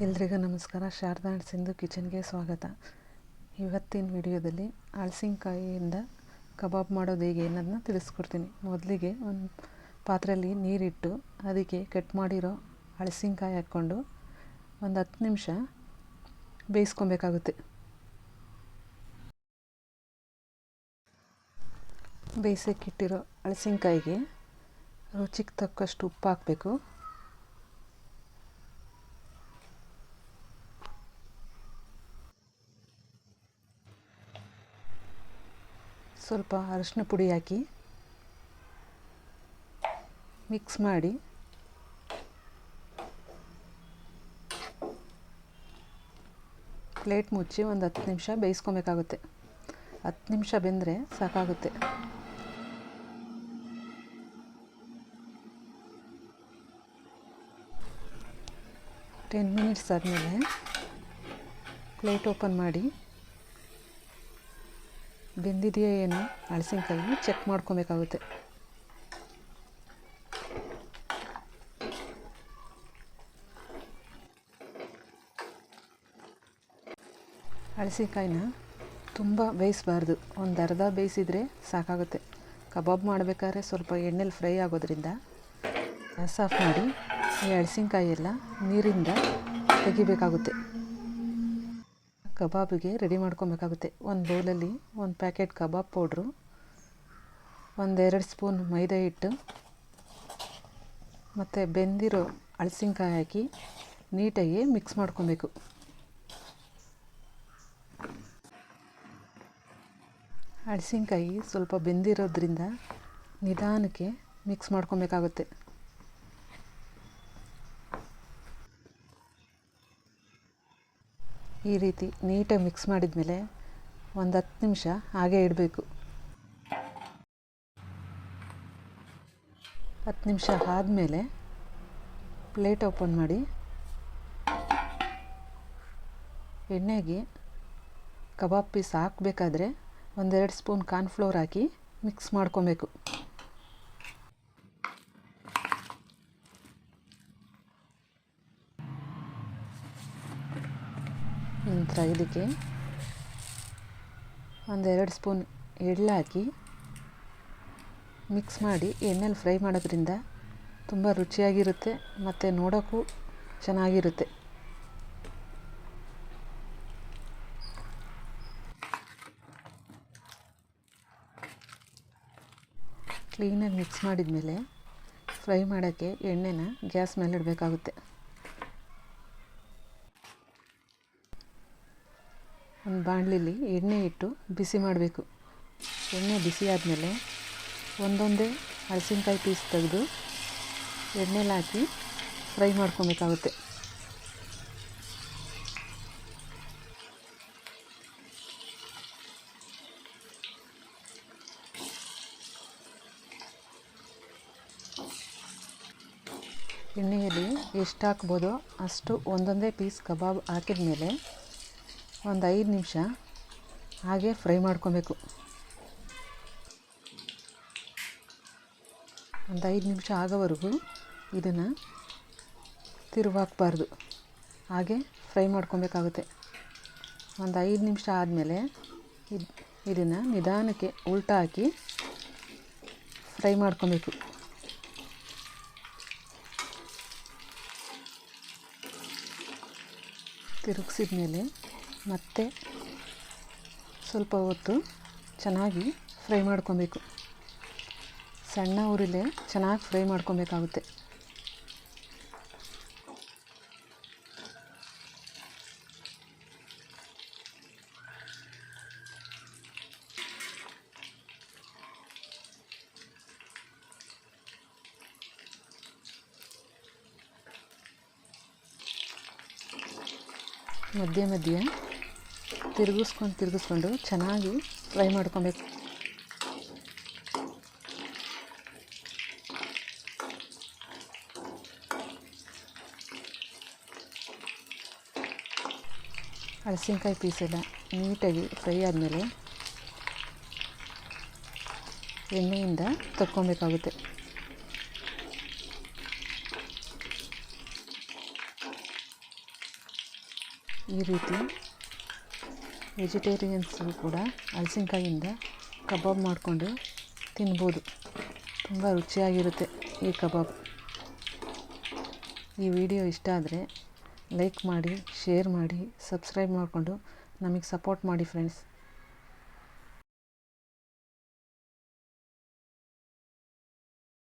ಎಲ್ರಿಗೂ ನಮಸ್ಕಾರ. ಶಾರದಾ ಸಿಂಧು ಕಿಚನ್ಗೆ ಸ್ವಾಗತ. ಇವತ್ತಿನ ವಿಡಿಯೋದಲ್ಲಿ ಹಳಸಿನಕಾಯಿಯಿಂದ ಕಬಾಬ್ ಮಾಡೋದು ಹೇಗೆ ಅನ್ನೋದನ್ನ ತಿಳಿಸ್ಕೊಡ್ತೀನಿ. ಮೊದಲಿಗೆ ಒಂದು ಪಾತ್ರೆಯಲ್ಲಿ ನೀರಿಟ್ಟು ಅದಕ್ಕೆ ಕಟ್ ಮಾಡಿರೋ ಹಳಸಿನಕಾಯಿ ಹಾಕ್ಕೊಂಡು ಒಂದು ಹತ್ತು ನಿಮಿಷ ಬೇಯಿಸ್ಕೊಬೇಕಾಗುತ್ತೆ. ಬೇಯಿಸೋಕ್ಕಿಟ್ಟಿರೋ ಹಳಸಿನಕಾಯಿಗೆ ರುಚಿಗೆ ತಕ್ಕಷ್ಟು ಉಪ್ಪು ಹಾಕಬೇಕು. ಸ್ವಲ್ಪ ಅರಶಿನ ಪುಡಿ ಹಾಕಿ ಮಿಕ್ಸ್ ಮಾಡಿ ಪ್ಲೇಟ್ ಮುಚ್ಚಿ ಒಂದು ಹತ್ತು ನಿಮಿಷ ಬೇಯಿಸ್ಕೊಬೇಕಾಗುತ್ತೆ. ಹತ್ತು ನಿಮಿಷ ಬೆಂದರೆ ಸಾಕಾಗುತ್ತೆ. ಟೆನ್ ಮಿನಿಟ್ಸ್ ಆದಮೇಲೆ ಪ್ಲೇಟ್ ಓಪನ್ ಮಾಡಿ ಬೆಂದಿದೆಯಾ ಏನು? ಹಳಸಿನಕಾಯಿ ಚೆಕ್ ಮಾಡ್ಕೊಬೇಕಾಗುತ್ತೆ. ಹಳಸಿನಕಾಯಿನ ತುಂಬ ಬೇಯಿಸಬಾರ್ದು. ಒಂದು ಅರ್ಧ ಬೇಯಿಸಿದರೆ ಸಾಕಾಗುತ್ತೆ. ಕಬಾಬ್ ಮಾಡಬೇಕಾದ್ರೆ ಸ್ವಲ್ಪ ಎಣ್ಣೆಲಿ ಫ್ರೈ ಆಗೋದ್ರಿಂದ ಗ್ಯಾಸ್ ಆಫ್ ಮಾಡಿ ಈ ಹಳಸಿನಕಾಯಿ ಎಲ್ಲ ನೀರಿಂದ ತೆಗಿಬೇಕಾಗುತ್ತೆ. ಕಬಾಬಿಗೆ ರೆಡಿ ಮಾಡ್ಕೊಬೇಕಾಗುತ್ತೆ. ಒಂದು ಬೌಲಲ್ಲಿ ಒಂದು ಪ್ಯಾಕೆಟ್ ಕಬಾಬ್ ಪೌಡ್ರು ಒಂದೆರಡು ಸ್ಪೂನ್ ಮೈದಾ ಹಿಟ್ಟು, ಮತ್ತು ಬೆಂದಿರೋ ಹಳಸಿನಕಾಯಿ ಹಾಕಿ ನೀಟಾಗಿ ಮಿಕ್ಸ್ ಮಾಡ್ಕೊಬೇಕು. ಹಳಸಿನ್ಕಾಯಿ ಸ್ವಲ್ಪ ಬೆಂದಿರೋದ್ರಿಂದ ನಿಧಾನಕ್ಕೆ ಮಿಕ್ಸ್ ಮಾಡ್ಕೊಬೇಕಾಗುತ್ತೆ. ಈ ರೀತಿ ನೀಟಾಗಿ ಮಿಕ್ಸ್ ಮಾಡಿದ ಮೇಲೆ ಒಂದು ಹತ್ತು ನಿಮಿಷ ಹಾಗೆ ಇಡಬೇಕು. ಹತ್ತು ನಿಮಿಷ ಆದಮೇಲೆ ಪ್ಲೇಟ್ ಓಪನ್ ಮಾಡಿ ಎಣ್ಣೆಗೆ ಕಬಾಬ್ ಪೀಸ್ ಹಾಕಬೇಕಾದ್ರೆ ಒಂದೆರಡು ಸ್ಪೂನ್ ಕಾರ್ನ್ಫ್ಲೋರ್ ಹಾಕಿ ಮಿಕ್ಸ್ ಮಾಡ್ಕೊಬೇಕು. ನಂತರ ಇದಕ್ಕೆ ಒಂದೆರಡು ಸ್ಪೂನ್ ಎಳ್ಳು ಹಾಕಿ ಮಿಕ್ಸ್ ಮಾಡಿ ಎಣ್ಣೆಲಿ ಫ್ರೈ ಮಾಡೋದ್ರಿಂದ ತುಂಬ ರುಚಿಯಾಗಿರುತ್ತೆ ಮತ್ತು ನೋಡೋಕ್ಕೂ ಚೆನ್ನಾಗಿರುತ್ತೆ. ಕ್ಲೀನಾಗಿ ಮಿಕ್ಸ್ ಮಾಡಿದ ಮೇಲೆ ಫ್ರೈ ಮಾಡೋಕ್ಕೆ ಎಣ್ಣೆನ ಗ್ಯಾಸ್ ಮೇಲೆ ಇಡಬೇಕಾಗುತ್ತೆ ಒಂದು ಬಾಣಲಿಲಿ ಎಣ್ಣೆ ಇಟ್ಟು ಬಿಸಿ ಮಾಡಬೇಕು. ಎಣ್ಣೆ ಬಿಸಿ ಆದಮೇಲೆ ಒಂದೊಂದೇ ಹಲಸಿನಕಾಯಿ ಪೀಸ್ ತೆಗೆದು ಎಣ್ಣೆಲಿ ಹಾಕಿ ಫ್ರೈ ಮಾಡ್ಕೊಬೇಕಾಗುತ್ತೆ. ಎಣ್ಣೆಯಲ್ಲಿ ಎಷ್ಟು ಹಾಕ್ಬೋದೋ ಅಷ್ಟು ಒಂದೊಂದೇ ಪೀಸ್ ಕಬಾಬ್ ಹಾಕಿದ ಮೇಲೆ ಒಂದು ಐದು ನಿಮಿಷ ಹಾಗೆ ಫ್ರೈ ಮಾಡ್ಕೊಬೇಕು. ಒಂದು ಐದು ನಿಮಿಷ ಆಗೋವರೆಗೂ ಇದನ್ನು ತಿರುವಾಕ್ಬಾರ್ದು. ಹಾಗೆ ಫ್ರೈ ಮಾಡ್ಕೊಬೇಕಾಗುತ್ತೆ. ಒಂದು ಐದು ನಿಮಿಷ ಆದಮೇಲೆ ಇದು ಇದನ್ನು ನಿಧಾನಕ್ಕೆ ಉಲ್ಟಾ ಹಾಕಿ ಫ್ರೈ ಮಾಡ್ಕೊಬೇಕು. ತಿರುಗಿಸಿದ ಮೇಲೆ ಮತ್ತೆ ಸ್ವಲ್ಪ ಹೊತ್ತು ಚೆನ್ನಾಗಿ ಫ್ರೈ ಮಾಡ್ಕೊಬೇಕು. ಸಣ್ಣ ಉರಿಲೇ ಚೆನ್ನಾಗಿ ಫ್ರೈ ಮಾಡ್ಕೊಬೇಕಾಗುತ್ತೆ. ಮಧ್ಯೆ ಮಧ್ಯೆ ತಿರುಗಿಸ್ಕೊಂಡು ತಿರುಗಿಸ್ಕೊಂಡು ಚೆನ್ನಾಗಿ ಫ್ರೈ ಮಾಡ್ಕೊಬೇಕು. ಹಲಸಿನಕಾಯಿ ಪೀಸೆಲ್ಲ ನೀಟಾಗಿ ಫ್ರೈ ಆದಮೇಲೆ ಎಣ್ಣೆಯಿಂದ ತಕ್ಕೊಬೇಕಾಗುತ್ತೆ. ಈ ರೀತಿ ವೆಜಿಟೇರಿಯನ್ಸು ಕೂಡ ಹಲಸಿನ್ಕಾಯಿಂದ ಕಬಾಬ್ ಮಾಡಿಕೊಂಡು ತಿನ್ಬೋದು. ತುಂಬ ರುಚಿಯಾಗಿರುತ್ತೆ ಈ ಕಬಾಬ್. ಈ ವಿಡಿಯೋ ಇಷ್ಟ ಆದರೆ ಲೈಕ್ ಮಾಡಿ, ಶೇರ್ ಮಾಡಿ, ಸಬ್ಸ್ಕ್ರೈಬ್ ಮಾಡಿಕೊಂಡು ನಮಗೆ ಸಪೋರ್ಟ್ ಮಾಡಿ ಫ್ರೆಂಡ್ಸ್